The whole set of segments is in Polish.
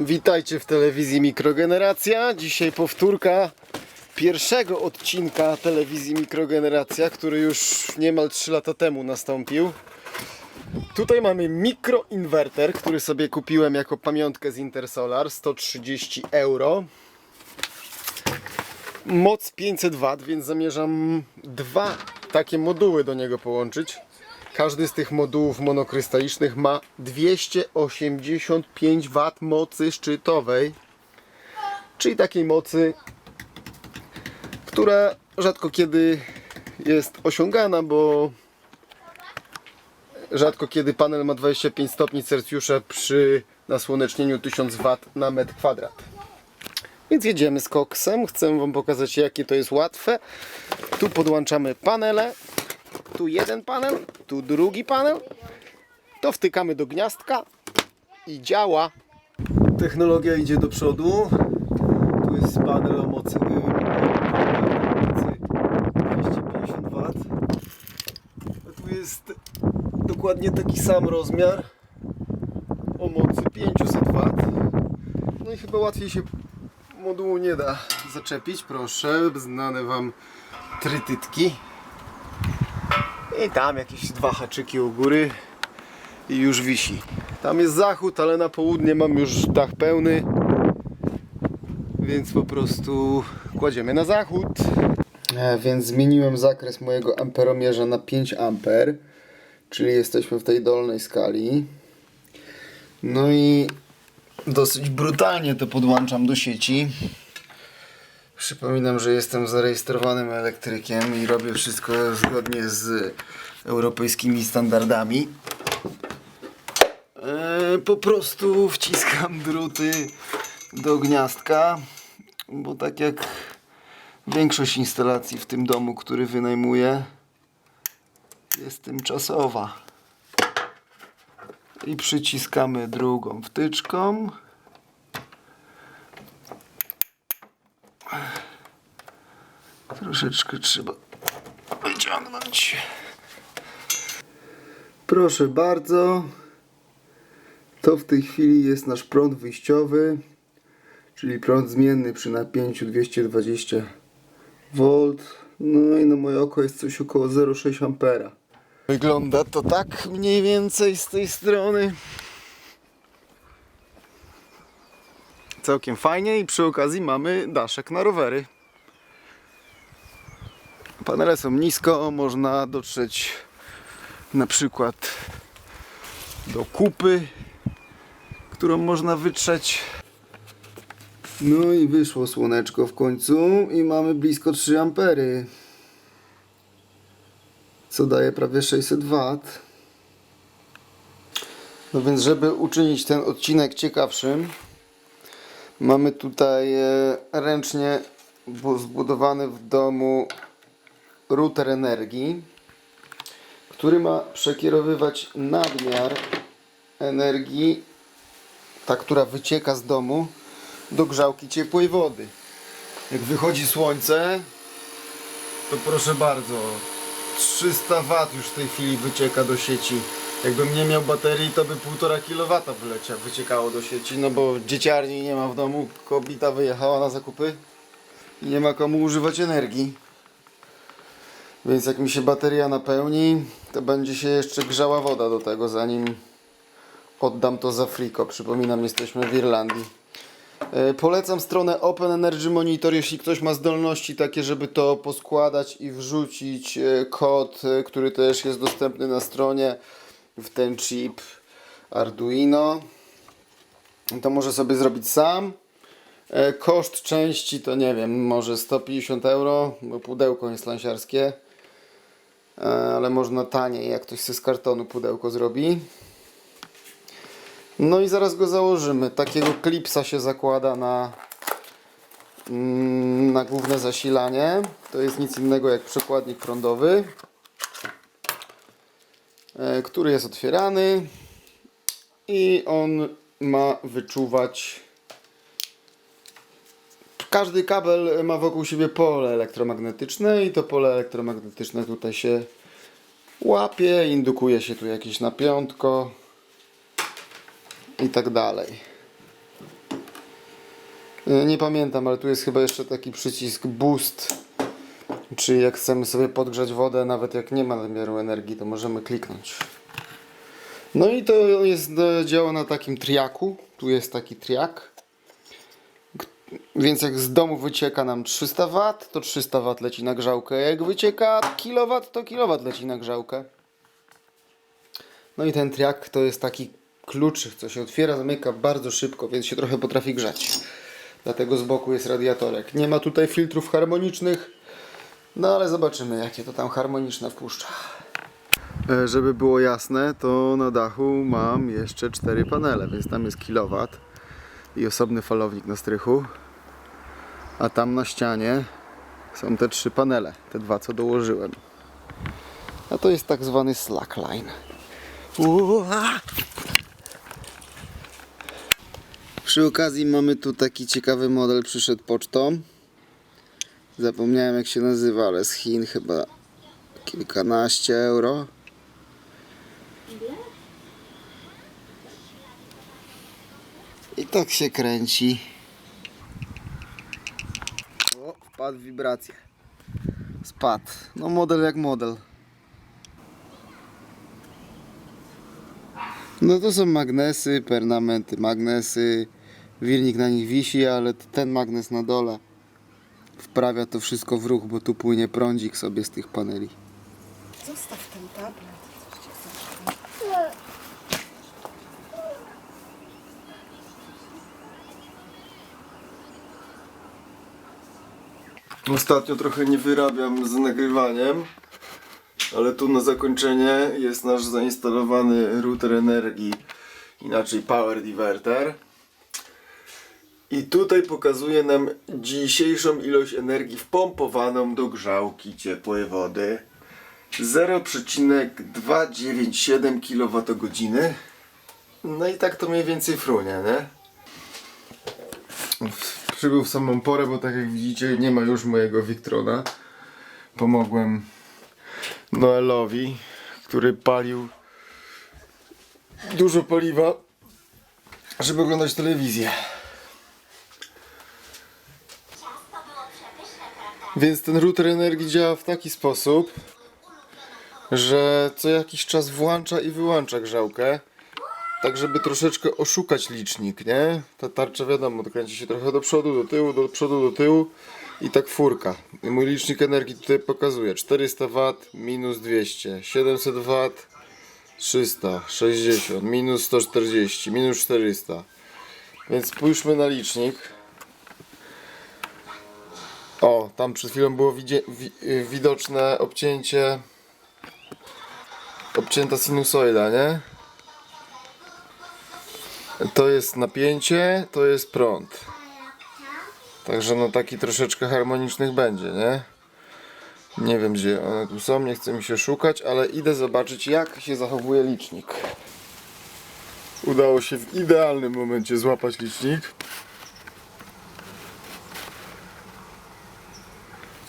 Witajcie w telewizji Mikrogeneracja. Dzisiaj powtórka pierwszego odcinka telewizji Mikrogeneracja, który już niemal 3 lata temu nastąpił. Tutaj mamy mikroinwerter, który sobie kupiłem jako pamiątkę z Intersolar, 130 euro. Moc 500 W, więc zamierzam dwa takie moduły do niego połączyć. Każdy z tych modułów monokrystalicznych ma 285 W mocy szczytowej, czyli takiej mocy, która rzadko kiedy jest osiągana, bo rzadko kiedy panel ma 25 stopni Celsjusza przy nasłonecznieniu 1000 W na metr kwadrat. Więc jedziemy z koksem. Chcę Wam pokazać, jakie to jest łatwe. Tu podłączamy panele. Tu jeden panel, tu drugi panel. To wtykamy do gniazdka i działa. Technologia idzie do przodu. Tu jest panel o mocy, y, o mocy 250 W. A tu jest dokładnie taki sam rozmiar o mocy 500 W. No i chyba łatwiej się modułu nie da zaczepić. Proszę, znane Wam trytytki. I tam jakieś dwa haczyki u góry i już wisi. Tam jest zachód, ale na południe mam już dach pełny. Więc po prostu kładziemy na zachód. E, więc zmieniłem zakres mojego amperomierza na 5 amper, czyli jesteśmy w tej dolnej skali. No i dosyć brutalnie to podłączam do sieci. Przypominam, że jestem zarejestrowanym elektrykiem i robię wszystko zgodnie z europejskimi standardami. E, po prostu wciskam druty do gniazdka, bo tak jak większość instalacji w tym domu, który wynajmuję, jest tymczasowa. I przyciskamy drugą wtyczką. Troszeczkę trzeba wyciągnąć. Proszę bardzo. To w tej chwili jest nasz prąd wyjściowy, czyli prąd zmienny przy napięciu 220 V. No i na moje oko jest coś około 0,6 ampera. Wygląda to tak mniej więcej z tej strony. Całkiem fajnie i przy okazji mamy daszek na rowery. Panele są nisko, można dotrzeć na przykład do kupy, którą można wytrzeć. No i wyszło słoneczko w końcu i mamy blisko 3 ampery. Co daje prawie 600 W. No więc żeby uczynić ten odcinek ciekawszym, mamy tutaj e, ręcznie bu- zbudowany w domu router energii, który ma przekierowywać nadmiar energii, ta, która wycieka z domu, do grzałki ciepłej wody. Jak wychodzi słońce, to proszę bardzo, 300 W już w tej chwili wycieka do sieci. Jakbym nie miał baterii, to by 1,5 kW wylecia, wyciekało do sieci, no bo dzieciarni nie ma w domu, kobieta wyjechała na zakupy i nie ma komu używać energii. Więc jak mi się bateria napełni, to będzie się jeszcze grzała woda do tego, zanim oddam to za friko. Przypominam, jesteśmy w Irlandii. E, Polecam stronę Open Energy Monitor, jeśli ktoś ma zdolności takie, żeby to poskładać i wrzucić e, kod, e, który też jest dostępny na stronie w ten chip Arduino. To może sobie zrobić sam. Koszt części to nie wiem, może 150 euro, bo pudełko jest lansiarskie. E, Ale można taniej, jak ktoś z kartonu pudełko zrobi. No i zaraz go założymy. Takiego klipsa się zakłada na, mm, na główne zasilanie. To jest nic innego jak przekładnik prądowy, e, który jest otwierany i on ma wyczuwać. Każdy kabel ma wokół siebie pole elektromagnetyczne i to pole elektromagnetyczne tutaj się łapie, indukuje się tu jakieś napiątko i tak dalej. E, Nie pamiętam, ale tu jest chyba jeszcze taki przycisk boost. Czyli jak chcemy sobie podgrzać wodę, nawet jak nie ma nadmiaru energii, to możemy kliknąć. No i to jest, e, działa na takim triaku. Tu jest taki triak. Więc jak z domu wycieka nam 300 W, to 300 W leci na grzałkę. Jak wycieka kilowatt, to kilowatt leci na grzałkę. No i ten triak to jest taki kluczyk, co się otwiera, zamyka bardzo szybko, więc się trochę potrafi grzać. Dlatego z boku jest radiatorek. Nie ma tutaj filtrów harmonicznych, no ale zobaczymy jakie to tam harmoniczne wpuszcza. E, Żeby było jasne, to na dachu mam jeszcze cztery panele, więc tam jest kilowat i osobny falownik na strychu. A tam na ścianie są te trzy panele, te dwa co dołożyłem. A to jest tak zwany slackline. Ua! Przy okazji mamy tu taki ciekawy model, przyszedł pocztą. Zapomniałem jak się nazywa, ale z Chin chyba kilkanaście euro. I tak się kręci. O, wpadł w wibrację. Spadł. No model jak model. No to są magnesy, pernamenty, magnesy. Wirnik na nich wisi, ale ten magnes na dole wprawia to wszystko w ruch, bo tu płynie prądzik sobie z tych paneli. Zostaw ten tablet. Ostatnio trochę nie wyrabiam z nagrywaniem, ale tu na zakończenie jest nasz zainstalowany router energii, inaczej power diverter. I tutaj pokazuje nam dzisiejszą ilość energii wpompowaną do grzałki ciepłej wody. 0,297 kWh. No i tak to mniej więcej frunie, nie? Przybył w samą porę, bo tak jak widzicie nie ma już mojego Victrona. Pomogłem Noelowi, który palił dużo paliwa, żeby oglądać telewizję. Więc ten router energii działa w taki sposób, że co jakiś czas włącza i wyłącza grzałkę. Tak, żeby troszeczkę oszukać licznik, nie? Ta tarcza wiadomo, kręci się trochę do przodu, do tyłu, do przodu, do tyłu i tak furka. I mój licznik energii tutaj pokazuje 400 W minus 200, 700 W 360, minus 140, minus 400. Więc spójrzmy na licznik. O, tam przed chwilą było wi- widoczne obcięcie obcięta sinusoida, nie? To jest napięcie, to jest prąd. Także no taki troszeczkę harmonicznych będzie, nie? Nie wiem gdzie one tu są, nie chce mi się szukać, ale idę zobaczyć jak się zachowuje licznik. Udało się w idealnym momencie złapać licznik.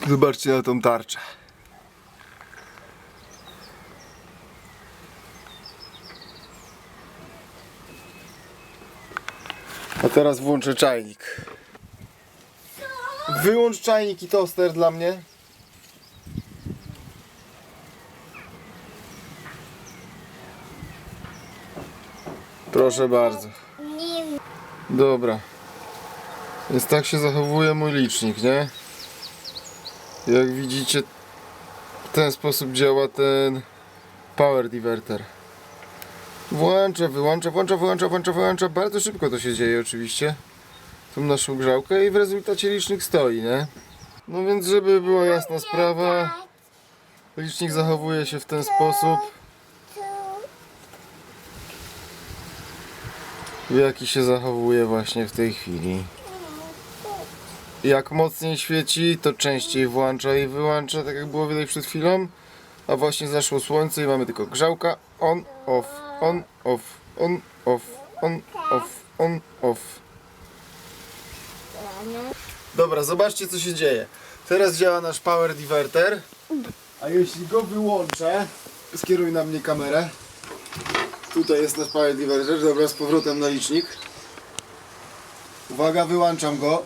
Zobaczcie na tą tarczę. Teraz włączę czajnik. Wyłącz czajnik i toster dla mnie. Proszę bardzo. Dobra. Więc tak się zachowuje mój licznik, nie? Jak widzicie, w ten sposób działa ten power diverter. Włącza, wyłącza, włącza, wyłącza, włącza, wyłącza. Bardzo szybko to się dzieje oczywiście. Tą naszą grzałkę i w rezultacie licznik stoi, nie? No więc żeby była jasna sprawa, licznik zachowuje się w ten sposób, w jaki się zachowuje właśnie w tej chwili. Jak mocniej świeci, to częściej włącza i wyłącza, tak jak było widać przed chwilą. A właśnie zaszło słońce i mamy tylko grzałka on, off, on, off, on, off, on, off, on, off. Dobra, zobaczcie co się dzieje. Teraz działa nasz power diverter. A jeśli go wyłączę, skieruj na mnie kamerę. Tutaj jest nasz power diverter. Dobra, z powrotem na licznik. Uwaga, wyłączam go.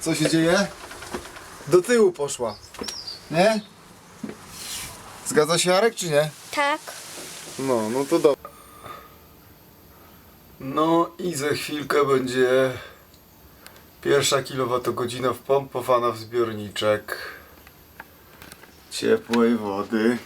Co się dzieje? Do tyłu poszła. Nie? Zgadza się Jarek, czy nie? Tak. No, no to dobra. No i za chwilkę będzie pierwsza kilowatogodzina wpompowana w zbiorniczek ciepłej wody.